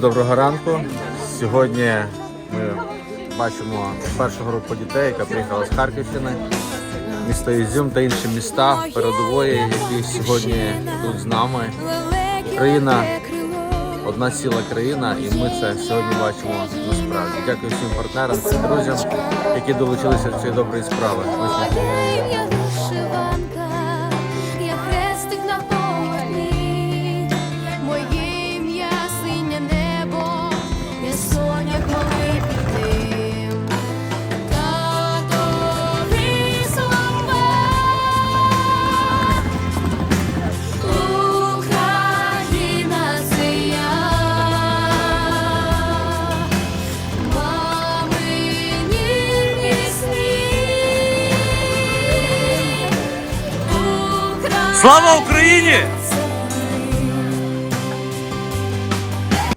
Доброго ранку. Сьогодні ми бачимо першу групу дітей, яка приїхала з Харківщини, місто Ізюм та інші міста передової, які сьогодні тут з нами. Країна одна ціла країна, і ми це сьогодні бачимо насправді. Дякую всім партнерам, всім друзям, які долучилися до цієї доброї справи. Слава Україні!